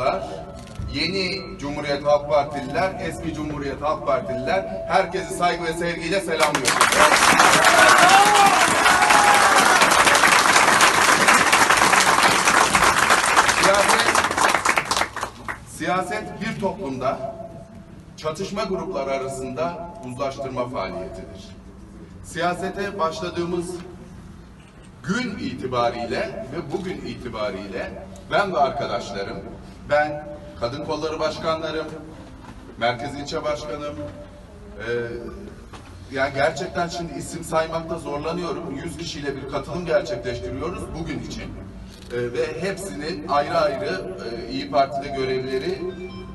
Partılılar, yeni Cumhuriyet Halk Partililer, eski Cumhuriyet Halk Partililer herkesi saygı ve sevgiyle selamlıyorum. Siyaset, siyaset bir toplumda çatışma grupları arasında uzlaştırma faaliyetidir. Siyasete başladığımız gün itibariyle ve bugün itibariyle ben ve arkadaşlarım, ben Kadın Kolları Başkanlarım, Merkez İlçe Başkanım, eee, yani gerçekten şimdi isim saymakta zorlanıyorum. 100 kişiyle bir katılım gerçekleştiriyoruz bugün için. Eee, ve hepsinin ayrı ayrı eee, İyi Parti'de görevleri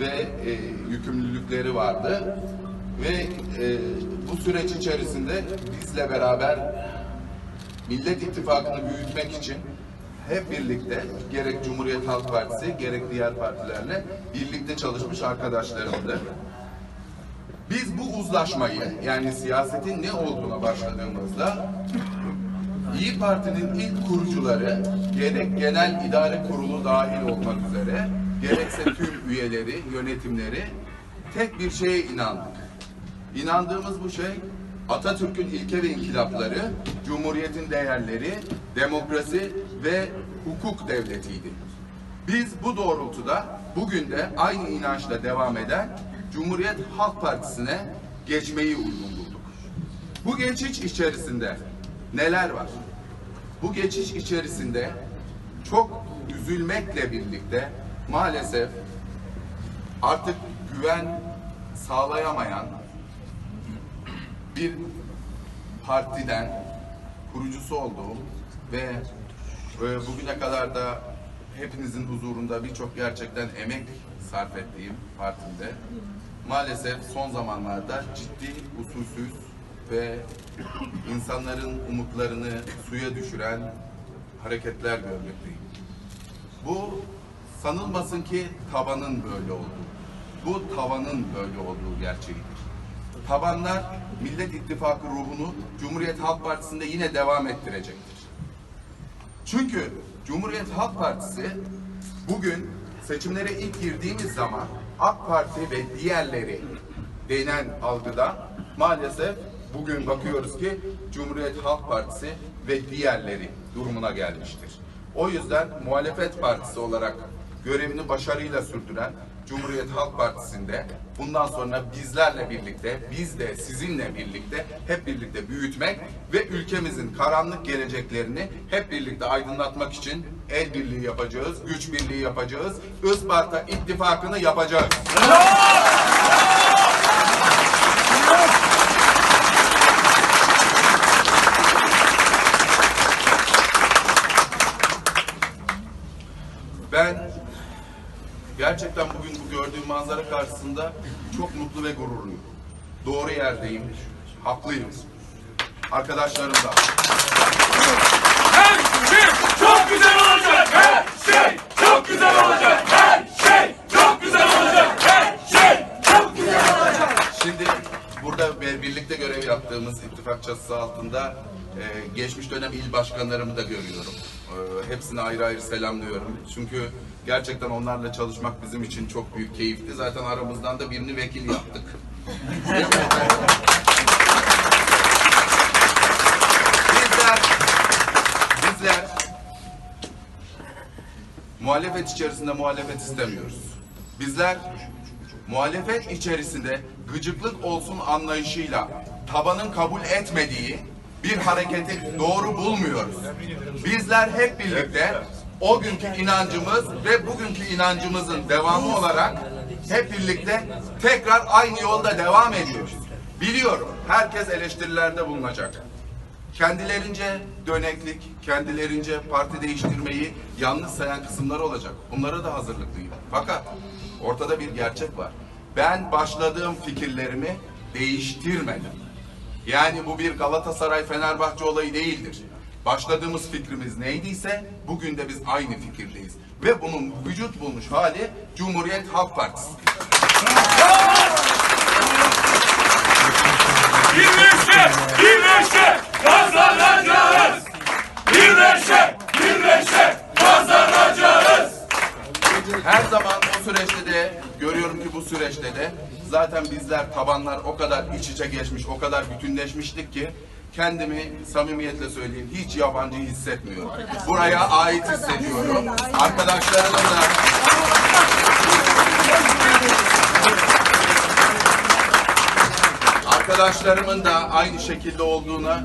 ve eee, yükümlülükleri vardı. Ve eee, bu süreç içerisinde bizle beraber Millet İttifakı'nı büyütmek için hep birlikte gerek Cumhuriyet Halk Partisi gerek diğer partilerle birlikte çalışmış arkadaşlarımdı. Biz bu uzlaşmayı yani siyasetin ne olduğuna başladığımızda İyi Parti'nin ilk kurucuları gerek genel idare kurulu dahil olmak üzere gerekse tüm üyeleri, yönetimleri tek bir şeye inandık. İnandığımız bu şey Atatürk'ün ilke ve inkılapları, Cumhuriyet'in değerleri, demokrasi ve hukuk devletiydi. Biz bu doğrultuda bugün de aynı inançla devam eden Cumhuriyet Halk Partisi'ne geçmeyi uygun bulduk. Bu geçiş içerisinde neler var? Bu geçiş içerisinde çok üzülmekle birlikte maalesef artık güven sağlayamayan bir partiden kurucusu olduğum ve e, bugüne kadar da hepinizin huzurunda birçok gerçekten emek sarf ettiğim partimde maalesef son zamanlarda ciddi usulsüz ve insanların umutlarını suya düşüren hareketler görmekteyim. Bu sanılmasın ki tabanın böyle olduğu. Bu tavanın böyle olduğu gerçeğidir. Tabanlar Millet İttifakı ruhunu Cumhuriyet Halk Partisi'nde yine devam ettirecektir. Çünkü Cumhuriyet Halk Partisi bugün seçimlere ilk girdiğimiz zaman AK Parti ve diğerleri denen algıda maalesef bugün bakıyoruz ki Cumhuriyet Halk Partisi ve diğerleri durumuna gelmiştir. O yüzden muhalefet partisi olarak görevini başarıyla sürdüren Cumhuriyet Halk Partisi'nde bundan sonra bizlerle birlikte, biz de sizinle birlikte hep birlikte büyütmek ve ülkemizin karanlık geleceklerini hep birlikte aydınlatmak için el birliği yapacağız, güç birliği yapacağız, Isparta ittifakını yapacağız. Ben gerçekten bugün bu gördüğüm manzara karşısında çok mutlu ve gururluyum. Doğru yerdeyim, haklıyım. Arkadaşlarım da. Her şey çok güzel olacak. Her şey çok güzel olacak. Her şey çok güzel olacak. Her şey çok güzel olacak. Şimdi burada bir- birlikte görev yaptığımız ittifak çatısı altında e, geçmiş dönem il başkanlarımı da görüyorum. E, hepsine ayrı ayrı selamlıyorum. Çünkü gerçekten onlarla çalışmak bizim için çok büyük keyifti. Zaten aramızdan da birini vekil yaptık. Bizler, bizler muhalefet içerisinde muhalefet istemiyoruz. Bizler muhalefet içerisinde gıcıklık olsun anlayışıyla tabanın kabul etmediği bir hareketi doğru bulmuyoruz. Bizler hep birlikte o günkü inancımız ve bugünkü inancımızın devamı olarak hep birlikte tekrar aynı yolda devam ediyoruz. Biliyorum herkes eleştirilerde bulunacak. Kendilerince döneklik, kendilerince parti değiştirmeyi yanlış sayan kısımlar olacak. Bunlara da hazırlıklıyım. Fakat ortada bir gerçek var. Ben başladığım fikirlerimi değiştirmedim. Yani bu bir Galatasaray Fenerbahçe olayı değildir. Başladığımız fikrimiz neydiyse bugün de biz aynı fikirdeyiz. Ve bunun vücut bulmuş hali Cumhuriyet Halk Partisi. Birleşe, birleşe kazanacağız. Birleşe, birleşe kazanacağız. Her zaman o süreçte de görüyorum ki bu süreçte de zaten bizler tabanlar o kadar iç içe geçmiş, o kadar bütünleşmiştik ki kendimi samimiyetle söyleyeyim hiç yabancı hissetmiyorum. Buraya ait hissediyorum. Arkadaşlarımın da arkadaşlarımın da aynı şekilde olduğuna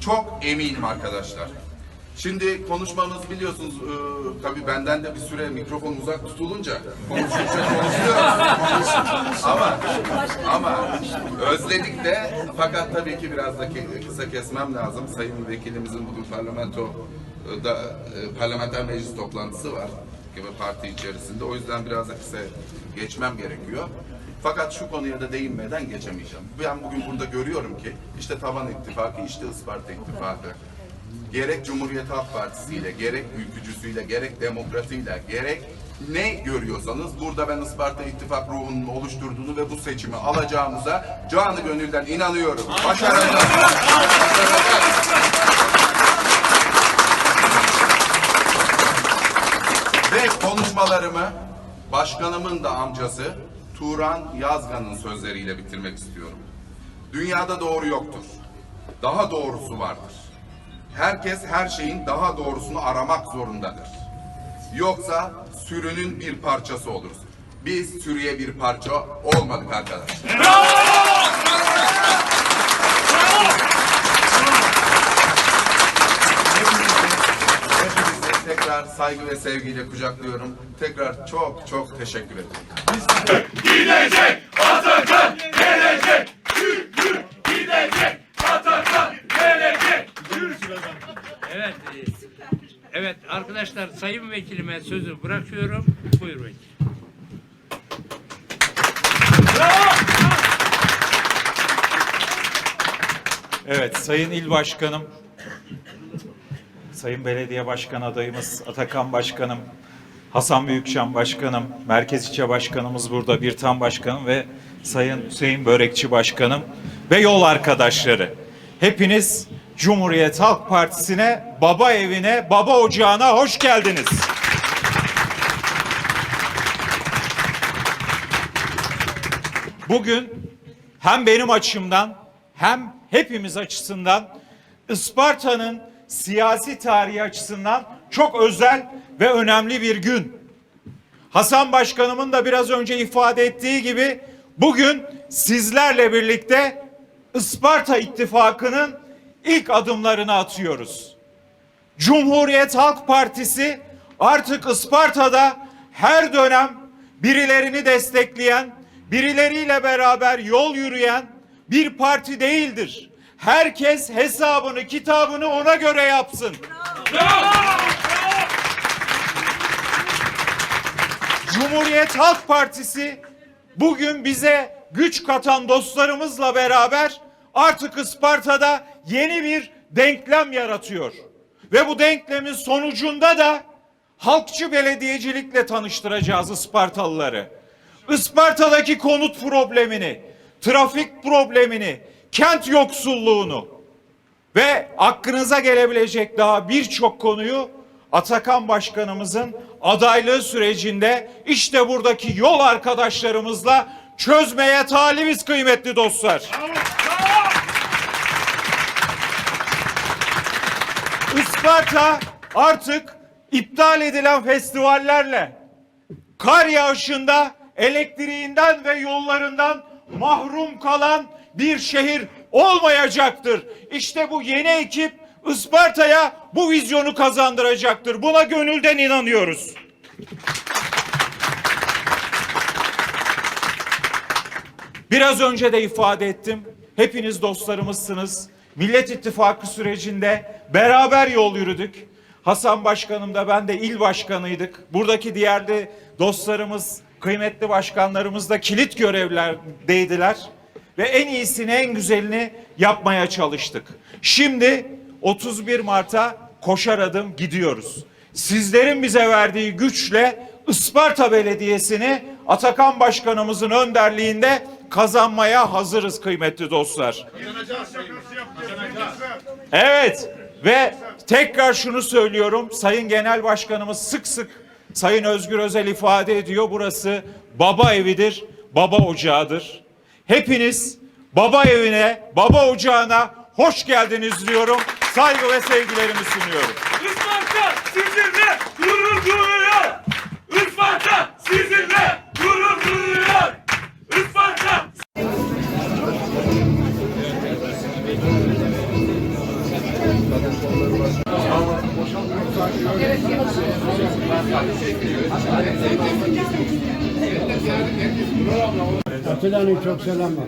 çok eminim arkadaşlar. Şimdi konuşmamız biliyorsunuz e, tabii benden de bir süre mikrofon uzak tutulunca konuşunca konuşuyoruz. ama ama özledik de fakat tabii ki biraz da kısa kesmem lazım. Sayın vekilimizin bugün parlamento e, da e, parlamenter meclis toplantısı var gibi parti içerisinde. O yüzden biraz da kısa geçmem gerekiyor. Fakat şu konuya da değinmeden geçemeyeceğim. Ben bugün burada görüyorum ki işte taban ittifakı, işte Isparta ittifakı, gerek Cumhuriyet Halk Partisi ile, gerek ülkücüsüyle, gerek demokratiyle, gerek ne görüyorsanız burada ben Isparta İttifak ruhunun oluşturduğunu ve bu seçimi alacağımıza canı gönülden inanıyorum. Başaracağız. Ve konuşmalarımı başkanımın da amcası Turan Yazgan'ın sözleriyle bitirmek istiyorum. Dünyada doğru yoktur. Daha doğrusu vardır. Herkes her şeyin daha doğrusunu aramak zorundadır. Yoksa sürünün bir parçası oluruz. Biz sürüye bir parça olmadık arkadaşlar. Hepinizi tekrar saygı ve sevgiyle kucaklıyorum. Tekrar çok çok teşekkür ederim. Gidecek Atakan gelecek. Yürü yürü gidecek Atakan gelecek. Yürü. Evet. e, Evet arkadaşlar sayın vekilime sözü bırakıyorum. Buyur vekil. Evet, Sayın İl Başkanım, Sayın Belediye Başkan adayımız Atakan Başkanım, Hasan Büyükşen Başkanım, Merkez İlçe Başkanımız burada, Birtan Başkanım ve Sayın Hüseyin Börekçi Başkanım ve yol arkadaşları. Hepiniz Cumhuriyet Halk Partisi'ne, baba evine, baba ocağına hoş geldiniz. Bugün hem benim açımdan hem hepimiz açısından Isparta'nın siyasi tarihi açısından çok özel ve önemli bir gün. Hasan Başkanımın da biraz önce ifade ettiği gibi bugün sizlerle birlikte Isparta İttifakı'nın ilk adımlarını atıyoruz. Cumhuriyet Halk Partisi artık Isparta'da her dönem birilerini destekleyen, birileriyle beraber yol yürüyen bir parti değildir. Herkes hesabını, kitabını ona göre yapsın. Cumhuriyet Halk Partisi bugün bize güç katan dostlarımızla beraber artık Isparta'da yeni bir denklem yaratıyor. Ve bu denklemin sonucunda da halkçı belediyecilikle tanıştıracağız Ispartalıları. Isparta'daki konut problemini, trafik problemini, kent yoksulluğunu ve aklınıza gelebilecek daha birçok konuyu Atakan Başkanımızın adaylığı sürecinde işte buradaki yol arkadaşlarımızla çözmeye talibiz kıymetli dostlar. Isparta artık iptal edilen festivallerle kar yağışında elektriğinden ve yollarından mahrum kalan bir şehir olmayacaktır. İşte bu yeni ekip Isparta'ya bu vizyonu kazandıracaktır. Buna gönülden inanıyoruz. Biraz önce de ifade ettim. Hepiniz dostlarımızsınız. Millet İttifakı sürecinde beraber yol yürüdük. Hasan Başkanım da ben de il başkanıydık. Buradaki diğer de dostlarımız, kıymetli başkanlarımız da kilit görevlerdeydiler. Ve en iyisini, en güzelini yapmaya çalıştık. Şimdi 31 Mart'a koşar adım gidiyoruz. Sizlerin bize verdiği güçle Isparta Belediyesi'ni Atakan Başkanımızın önderliğinde kazanmaya hazırız kıymetli dostlar. Evet ve tekrar şunu söylüyorum. Sayın Genel Başkanımız sık sık Sayın Özgür Özel ifade ediyor. Burası baba evidir, baba ocağıdır. Hepiniz baba evine, baba ocağına hoş geldiniz diyorum. Saygı ve sevgilerimi sunuyorum. Isparta sizinle gurur Atilla'nın çok selam var.